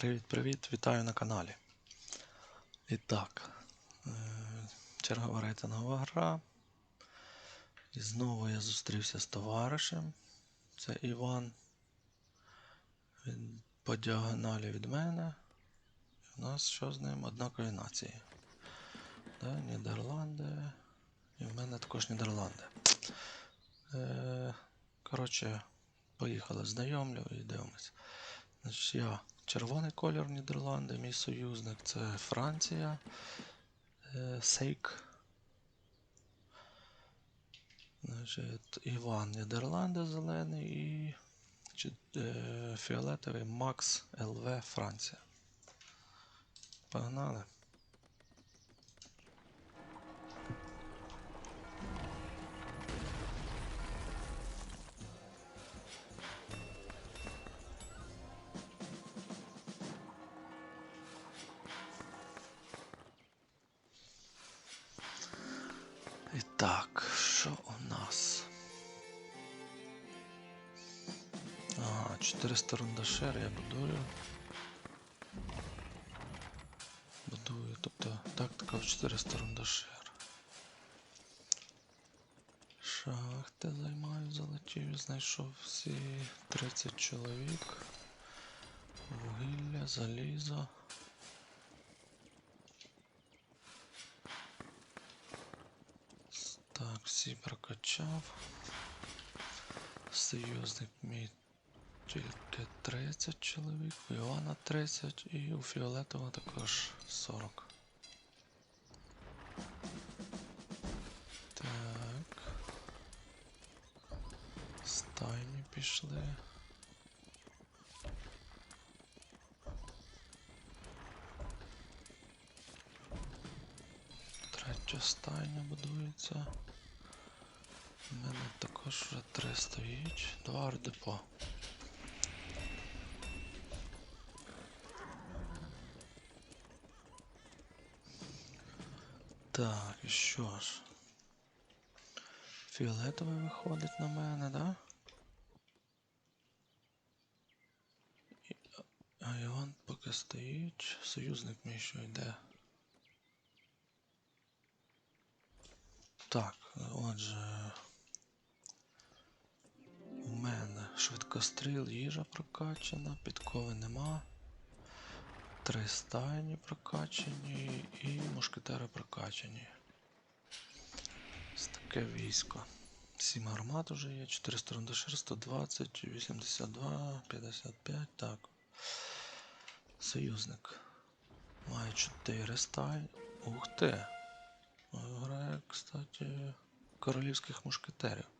Привіт-привіт, вітаю на каналі. І так, е, чергова рейтингова гра. І знову я зустрівся з товаришем. Це Іван. Він по діагоналі від мене. І у нас що з ним однакові нації. Да, Нідерланди. І в мене також Нідерланди. Е, коротше, поїхали, знайомлю і дивимось. Значить, я червоний колір Нідерланди, мій союзник це Франція, е, Сейк. Значить, Іван Нідерланди зелений і е, фіолетовий Макс ЛВ Франція. Погнали. Так, що у нас? Ага, 400 рундашер я будую. Будую, тобто тактика в 400 рундашер. Шахти займаю, залетів, знайшов всі 30 чоловік. Вугілля, залізо. Так, всі прокачав. Союзник мій тільки 30 чоловік, у Івана 30 і у Фіолетова також 40. Так. Стайні пішли. Третя стайня будується. У мене також вже три стоїть. Два ардепо. Так, і що ж? Фіолетовий виходить на мене, да? А Іван поки стоїть. Союзник мій що йде. Так, отже. Мене їжа прокачана, підкови нема. Три стайні прокачані і мушкетери прокачані. Ось таке військо. Сім гармат уже є, 400 рундашир, 120, 82, 55, так. Союзник. Має 4 стайні. Ух ти! Грає, кстати, королівських мушкетерів.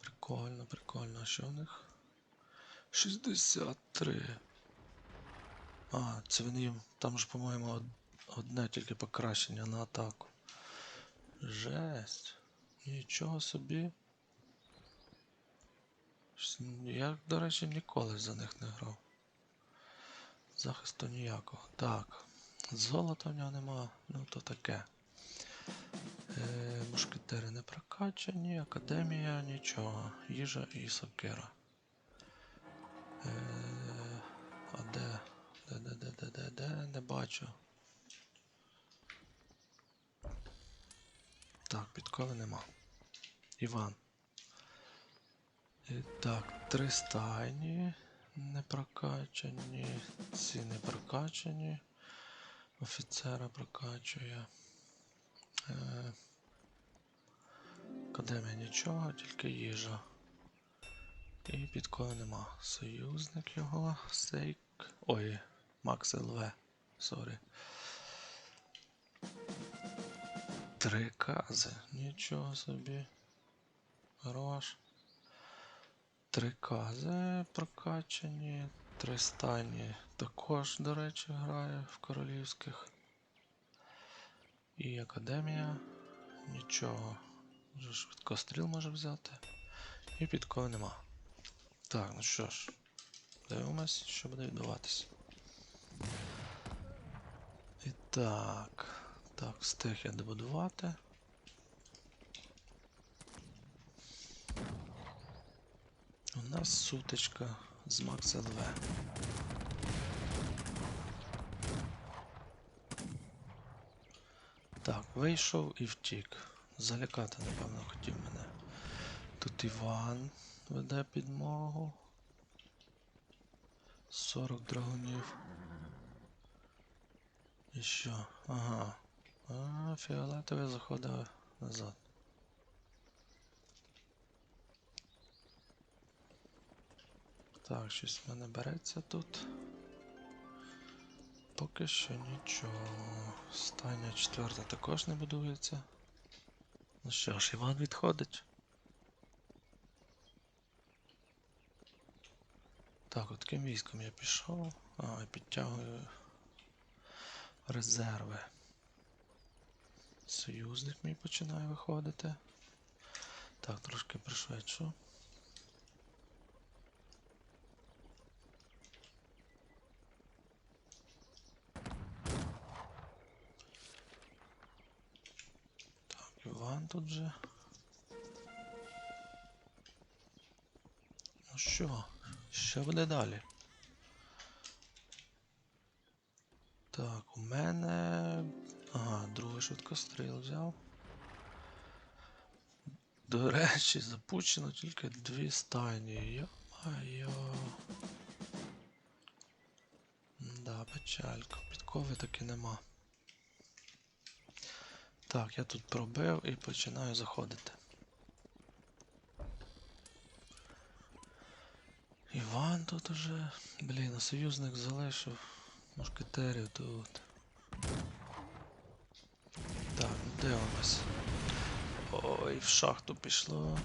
Прикольно, прикольно. А що в них? 63. А, це вони їм. Там ж, по-моєму, одне тільки покращення на атаку. Жесть. Нічого собі. Я, до речі, ніколи за них не грав. Захисту ніякого. Так. Золота в нього нема. Ну то таке. Е, мушкетери не прокачані, академія нічого. Їжа і сокира. Е, а де? Де, де, де, де, де, де? Не бачу. Так, підкови нема. Іван. І так, три стайні не прокачані. Ці не прокачані. Офіцера прокачує. Е, Академія нічого, тільки їжа. І підкола нема. Союзник його, Сейк. Ой, Макс ЛВ. Сорі. Три кази. Нічого собі. Хорош. Три кази прокачані. Три стайні також, до речі, грає в королівських. І академія. Нічого. Дуже швидко стріл може взяти. І підколи нема. Так, ну що ж, дивимось, що буде відбуватися. І так. Так, встиг я добудувати. У нас сутичка з Макс ЛВ. Так, вийшов і втік. Залякати, напевно, хотів мене. Тут Іван веде підмогу. 40 драгунів. І що? Ага. А, фіолетовий заходить назад. Так, щось в мене береться тут. Поки що нічого. Стання четверта також не будується. Ну що ж, Іван відходить. Так, от ким військом я пішов. А, підтягую резерви. Союзник мій починає виходити. Так, трошки пришвидшу. Так, Іван тут же. Ну що, що буде далі? Так, у мене. Ага, другий швидкостріл взяв. До речі, запущено тільки дві стайні. Йо-майо. Да, печалька. Підкови таки нема. Так, я тут пробив і починаю заходити. Іван тут уже. Блін, а союзник залишив. Мушкетерів тут. Так, ну дивимось. Ой, в шахту пішло.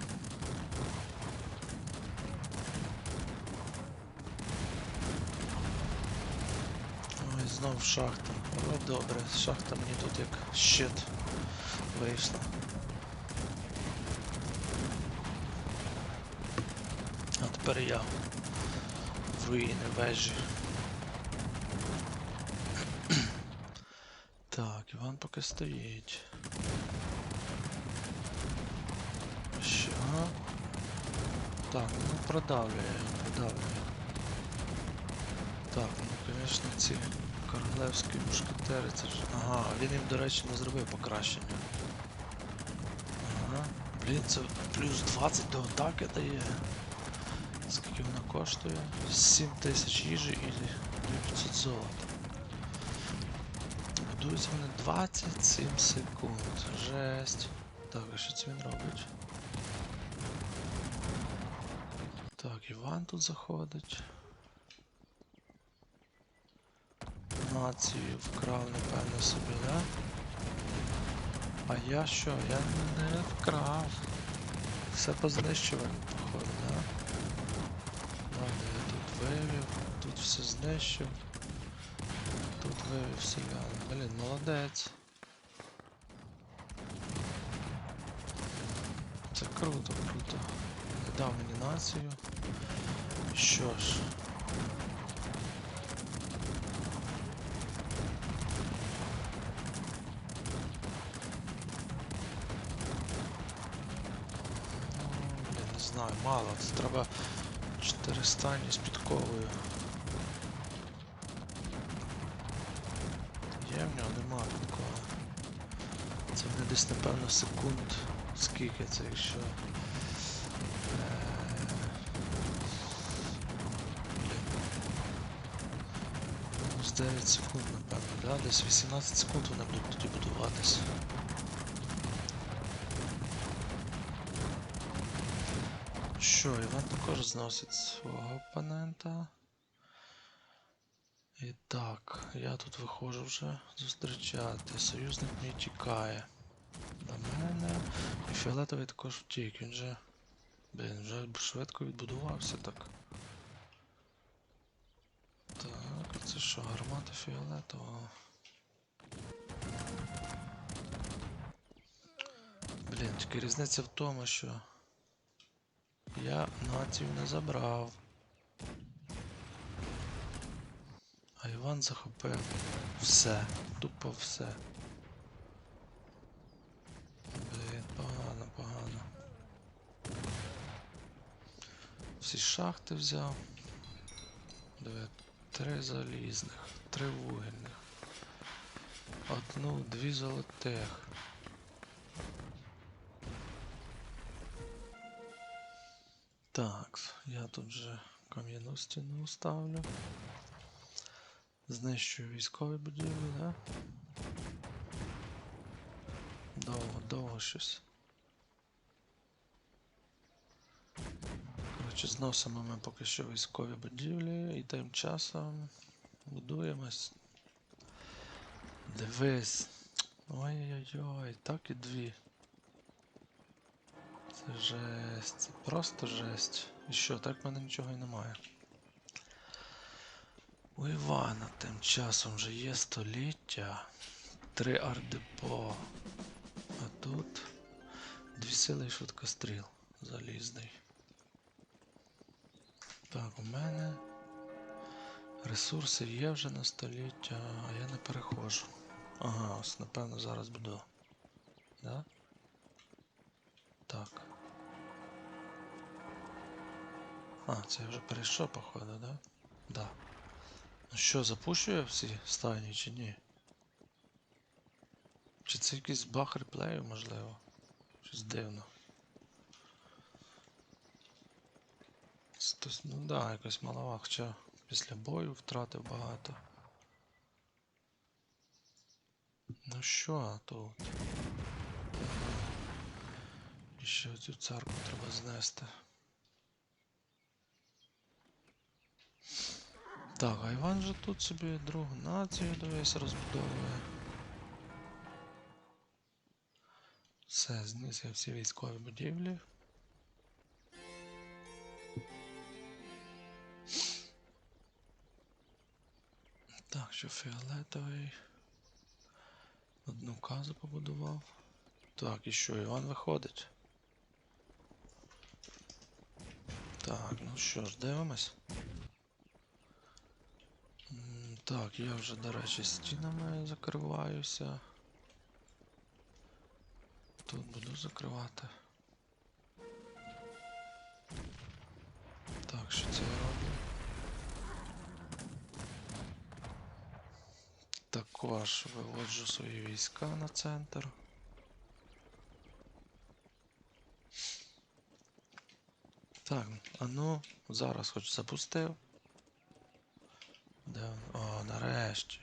Ой, знов шахта. О, добре, шахта мені тут як щит вийшла. А тепер я в руїни вежі. Так, Іван поки стоїть. Що? Так, ну продавлює, продавлює. Так, ну звісно ці королевські мушкетери, це ж. Ага, він їм, до речі, не зробив покращення. Блін, це плюс 20 до атаки дає. Скільки вона коштує? 7 тисяч їжі і 500 золота. Будуються вони 27 секунд. Жесть. Так, а що це він робить? Так, Іван тут заходить. Націю вкрав, напевно, собі, да? А я що? Я не вкрав. Все познищував, походу, да? Ладно, я тут вивів, тут все знищив. Тут вивів селян. Блін, молодець. Це круто, круто. Не дав мені націю. Що ж. Десь напевно секунд. Скільки це якщо. Е. Ну, з 9 секунд, напевно, да? Десь 18 секунд вони будуть тоді будуватись. Що, Іван також зносить свого опонента. І так, я тут виходжу вже зустрічати. Союзник мій тікає. До мене. І фіолетовий також втік. Він же. Блін, вже швидко відбудувався так. Так, це що, гармата фіолетового? Блін, тільки різниця в тому, що я націю не забрав. А Іван захопив все, тупо все. Блін, погано, погано. Всі шахти взяв. Диви, три залізних, три вугільних. Одну, дві золотих. Так, я тут же кам'яну стіну ставлю. Знищую військові будівлі, да? Довго, довго щось. Коротше, зносимо ми поки що військові будівлі і тим часом будуємось. Дивись. Ой-ой-ой, так і дві. Це жесть, це просто жесть. І що, так в мене нічого і немає. У Івана тим часом вже є століття, три ардепо. А тут дві сили і швидкостріл залізний. Так, у мене ресурси є вже на століття, а я не переходжу. Ага, ось напевно зараз буду. Да? Так. А, це я вже перейшов, походу, да? Да. Ну що, запущу я всі стайні чи ні? Чи це якийсь баг реплею, можливо? Щось дивно. Ну да, якось малова, хоча після бою втратив багато. Ну що тут? І ще цю церкву треба знести. Так, а Іван же тут собі другу націю дивись розбудовує. Все, я всі військові будівлі. Що фіолетовий. Одну казу побудував. Так, і що, Іван виходить. Так, ну що ж, дивимось. Так, я вже, до речі, стінами закриваюся. Тут буду закривати. Так, що це я роблю? Також виводжу свої війська на центр. Так, а ну, зараз хоч запустив. Де? О, нарешті.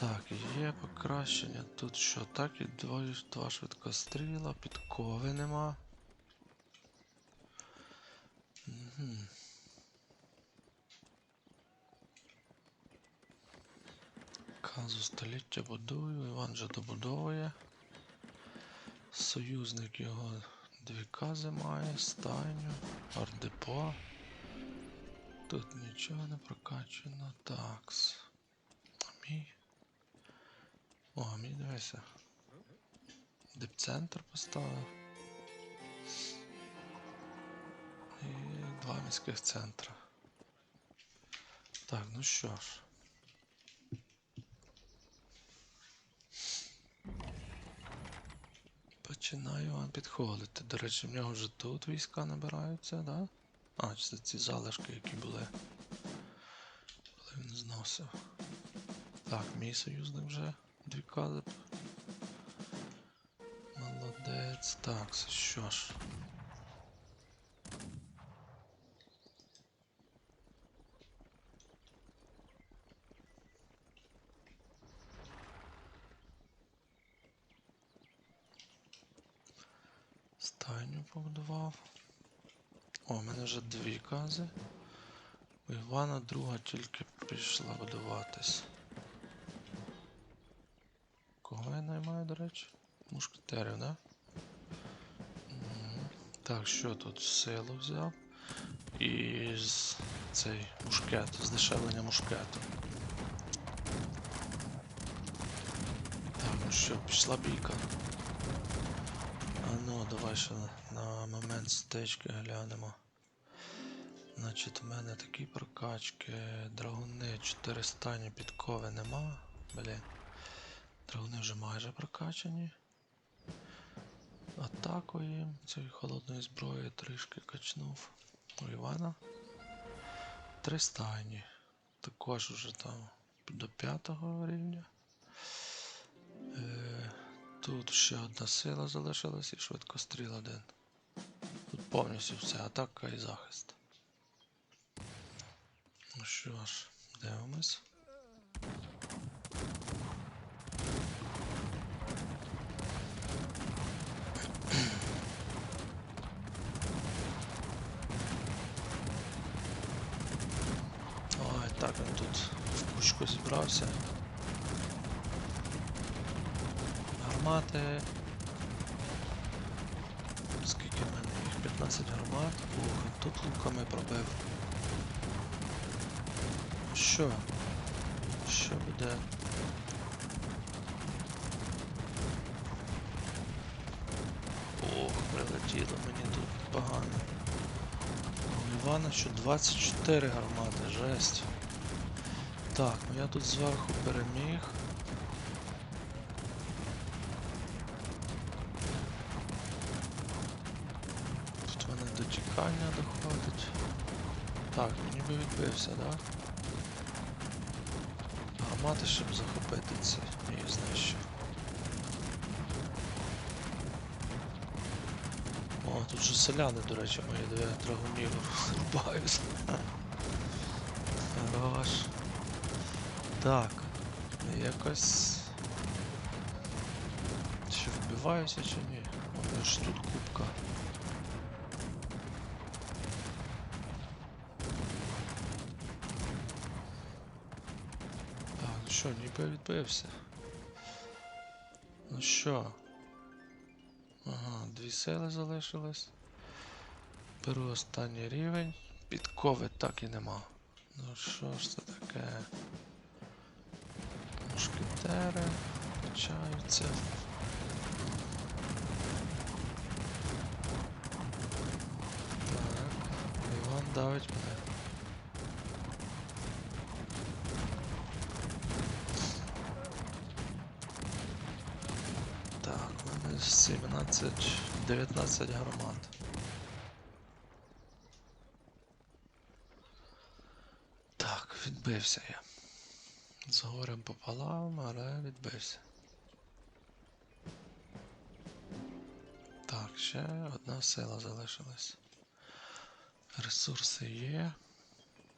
Так, є покращення. Тут що, так і два, два швидкостріла, підкови нема. Угу. Казу століття будую, Іван вже добудовує. Союзник його дві кази має, стайню, ардепо. Тут нічого не прокачано. Такс. А мій. О, мій дивися. Дипцентр поставив. І два міських центра. Так, ну що ж. Починаю вам підходити. До речі, в нього вже тут війська набираються, да? А, це ці залишки, які були. Коли він зносив. Так, мій союзник вже дві кази. Молодець. Так, що ж. Стайню побудував. О, у мене вже дві кази. У Івана друга тільки пішла будуватись. Кого я наймаю, до речі? Мушкетерів, да? Так, що тут? Силу взяв. І з цей мушкет, здешевлення мушкету. Так, ну що, пішла бійка. А ну, давай ще на момент стечки глянемо. Значить, в мене такі прокачки. Драгуни 4 стані підкови нема. Блін. Драгуни вже майже прокачані. Атакою цієї холодної зброї трішки качнув. У Івана. Три стайні. Також уже там до п'ятого рівня. Е, тут ще одна сила залишилась і швидкостріл один. Тут повністю все, атака і захист. Ну що ж, дивимось. Ой, так він тут в кучку зібрався. Гармати. Скільки в мене їх? 15 гармат. І тут луками пробив. Що? Що буде? Ох, прилетіло мені тут погано. У Івана що 24 гармати, жесть. Так, ну я тут зверху переміг. Тут мене до тікання доходить. Так, ніби відбився, да? Гармати, щоб захопити ці. Ні, знищив. О, тут же селяни, до речі, мої дві драгунів рубають. Хорош. Так. Якось. Чи вбиваюся, чи ні? О, ж тут кубка. Так, ну відбився. Ну що? Ага, дві сили залишилось. Беру останній рівень. Підкови так і нема. Ну що ж це таке? Мушкетери качаються. Так, Іван давить мене. Так, у мене 17, 19 гармат. Так, відбився я. З горем пополам, але відбився. Так, ще одна сила залишилась. Ресурси є.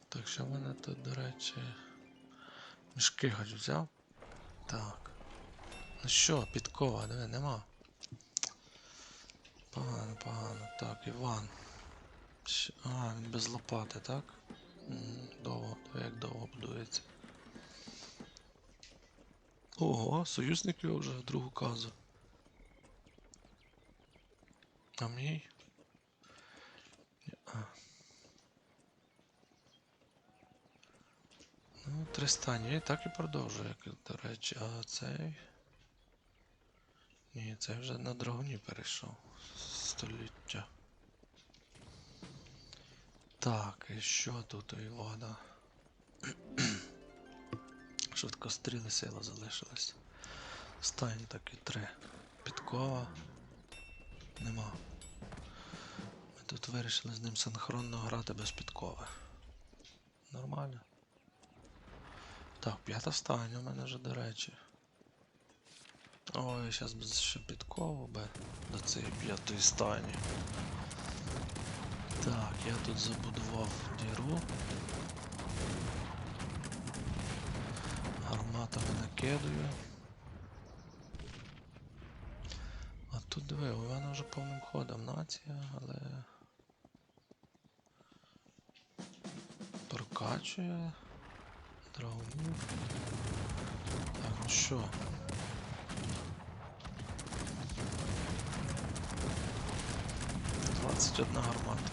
Так, що в мене тут, до речі. Мішки хоч взяв? Так. Ну що, підкова, диви, нема. Погано, погано. Так, Іван. А, він без лопати, так? Довго, диви, як довго будується. Ого, союзник його вже другу казу. А мій? Ні-а. Ну, Тристані, так і продовжує, як, до речі, а цей. Ні, цей вже на драгуні перейшов. Століття. Так, і що тут у Івана? Швидкостріли сила залишилась. Останні такі три. Підкова. Нема. Ми тут вирішили з ним синхронно грати без підкови. Нормально. Так, п'ята стання у мене вже, до речі. Ой, зараз би ще підкову би до цієї п'ятої стані. Так, я тут забудував діру. Гарматами накидаю. А тут диви, у Івана вже повним ходом нація, але. Прокачує. Драгунів. Так, ну що? Двадцять одна гармата.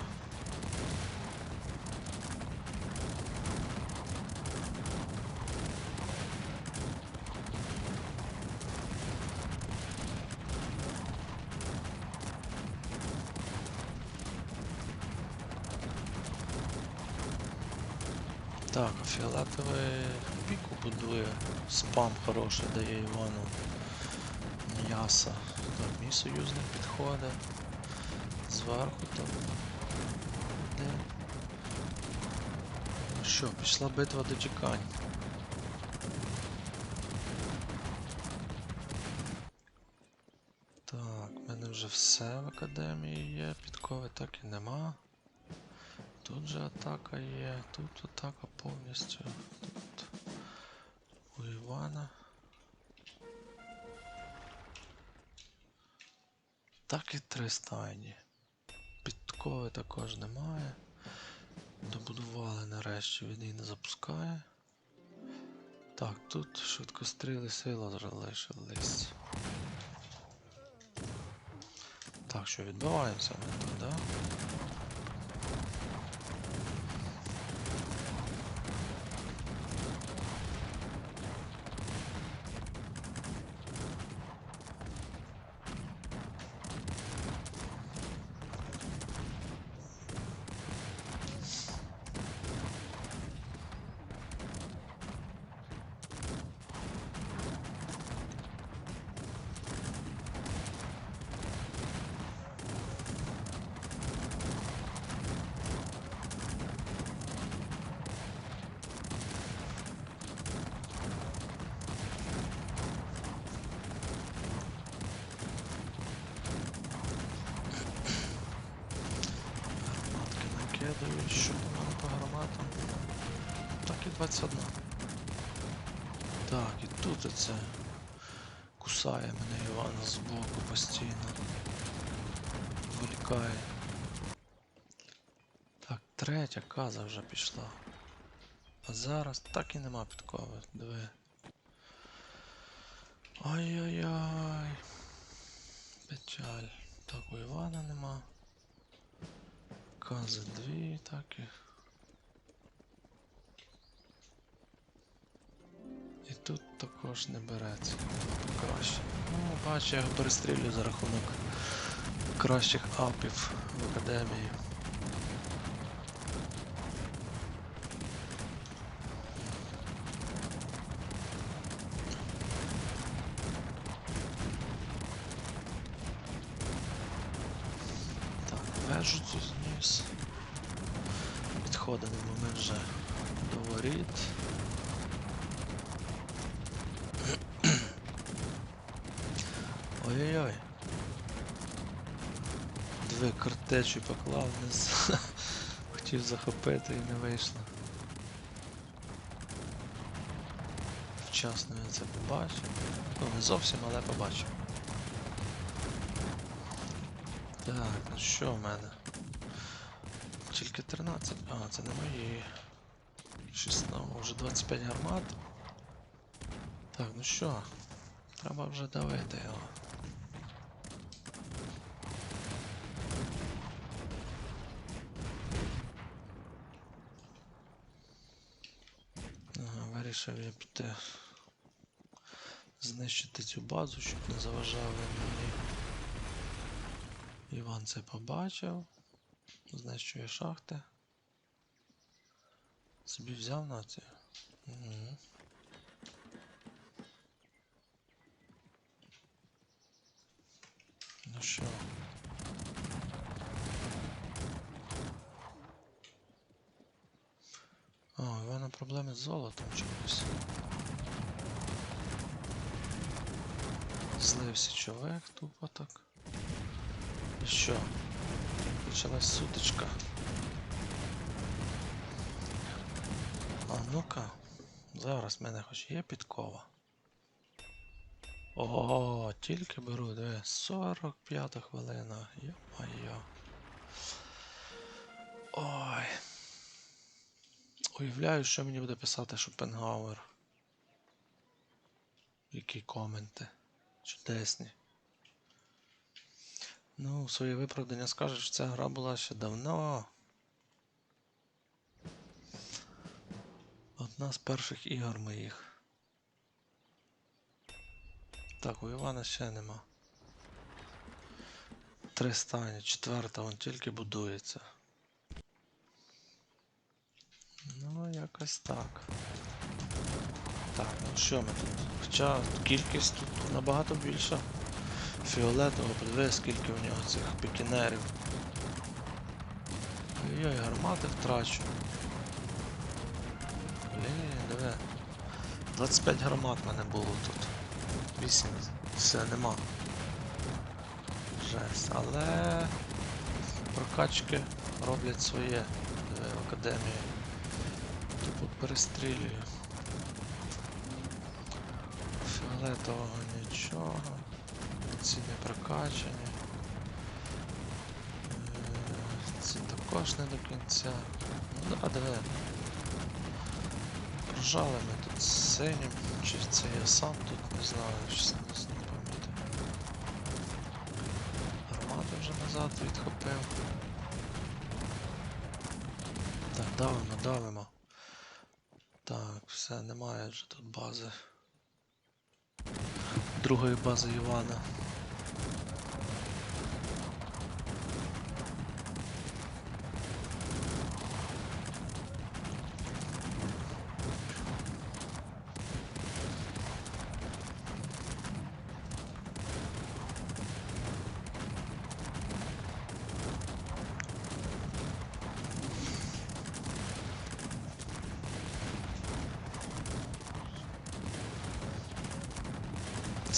Так, фіолетовий піку будує. Спам хороший дає Івану. М'яса. Так, мій союзник підходить. Зверху там. Де? Ну що, пішла битва до тікань. Так, в мене вже все в академії є, підкови так і нема. Тут же атака є, тут атака повністю. Тут у Івана. Так і три стайні. Підкови також немає. Добудували нарешті, він її не запускає. Так, тут швидкостріли сила залишились. Так, що відбиваємося ми тут, да? Гарматки накидають, що в мене по гарматам. Так і 21. Так, і тут оце кусає мене Іван збоку постійно. Вилікає. Так, третя каза вже пішла. А зараз так і нема підкови. Диви. Ай-яй-яй. Печаль. Так, у Івана нема. Кази дві, так тут також не береться. Краще. Ну, бачу, я його перестрілю за рахунок кращих апів в академії. Так, вежу цю зніс. Підходимо ми вже до воріт. Ой-ой-ой. Дві картечі поклав вниз. Хотів захопити і не вийшло. Вчасно я це побачив. Ну, не зовсім, але побачив. Так, ну що в мене? Тільки 13. А, це не мої. 16, вже 25 гармат. Так, ну що? Треба вже давити його. Ага, вирішив я піти знищити цю базу, щоб не заважав він мені. Іван це побачив. Знищує шахти. Собі взяв на це. Угу. Ну що? А, у Івана проблеми з золотом чомусь. Злився човек тупо так. І що? Почалась сутичка. А ну-ка, зараз в мене хоч є підкова. Ого, тільки беру, де 45 хвилина. Йо-моє. Ой. Уявляю, що мені буде писати Шопенгауер. Які коменти. Чудесні. Ну, своє виправдання скажуть, що ця гра була ще давно. Одна з перших ігор моїх. Так, у Івана ще нема. Три стані, четверта, вон тільки будується. Ну, якось так. Так, ну що ми тут? Хоча кількість тут набагато більша. Фіолетового, подивись, скільки у нього цих пікінерів. Ой-ой, гармати втрачу. Блін, диви. 25 гармат в мене було тут. 8. Все, нема. жесть. Але прокачки роблять своє е, в академії. Тупо перестрілюю. Фіолетового нічого. Ці не прокачані. Е, Ці також не до кінця. Ну да, диви. Прожали ми тут синім, чи це я сам тут не знаю, щось не, не помітив. Гармати вже назад відхопив. Так, давимо, давимо. Немає вже тут бази. Другої бази Івана.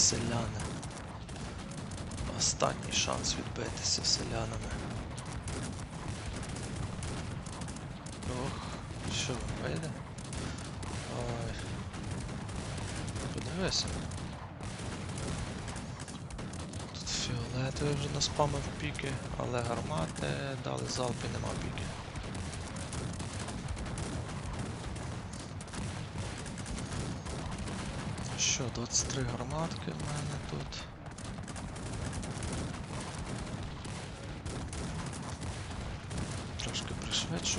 Селяни. Останній шанс відбитися селянами. Ох, що вийде? Ой. Подивися. Тут фіолетовий вже наспамив піки, але гармати дали залп і нема піки. Що, 23 гарматки в мене тут. Трошки пришвидшу.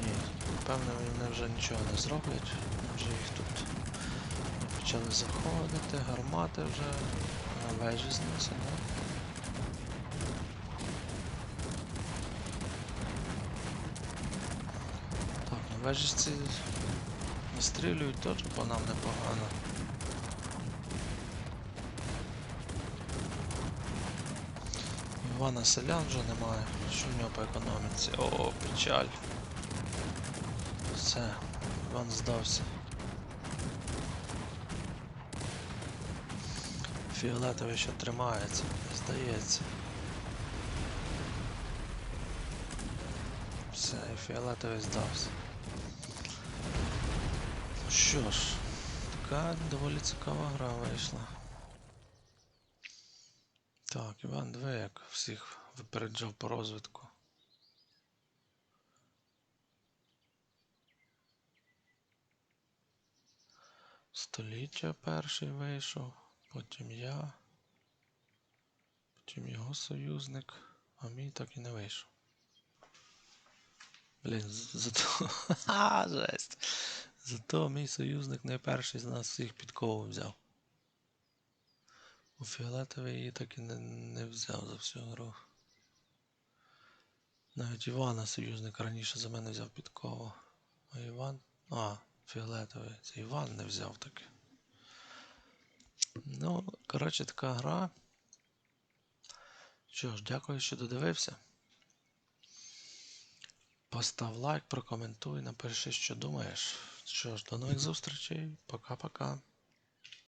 Ні, певно вони вже нічого не зроблять. Вже їх тут почали заходити, гармати вже вежі знесено. Вежі настрілюють теж по нам непогано. Івана селян вже немає. Що в нього по економіці? О, печаль. Все, Іван здався. Фіолетовий ще тримається, здається. Все, і фіолетовий здався. Що ж, така доволі цікава гра вийшла. Так, Іван диви, як всіх випереджав по розвитку. Століття перший вийшов, потім я, потім його союзник, а мій так і не вийшов. Блін, зато. Ха, жесть. Зато мій союзник не перший з нас всіх підкову взяв. У фіолетовий її так і не, не взяв за всю гру. Навіть Івана союзник раніше за мене взяв підкову. А Іван. А, фіолетовий. Це Іван не взяв таки. Ну, коротше, така гра. Що ж, дякую, що додивився. Постав лайк, прокоментуй, напиши, що думаєш. Що ж, до нових зустрічей. Пока-пока.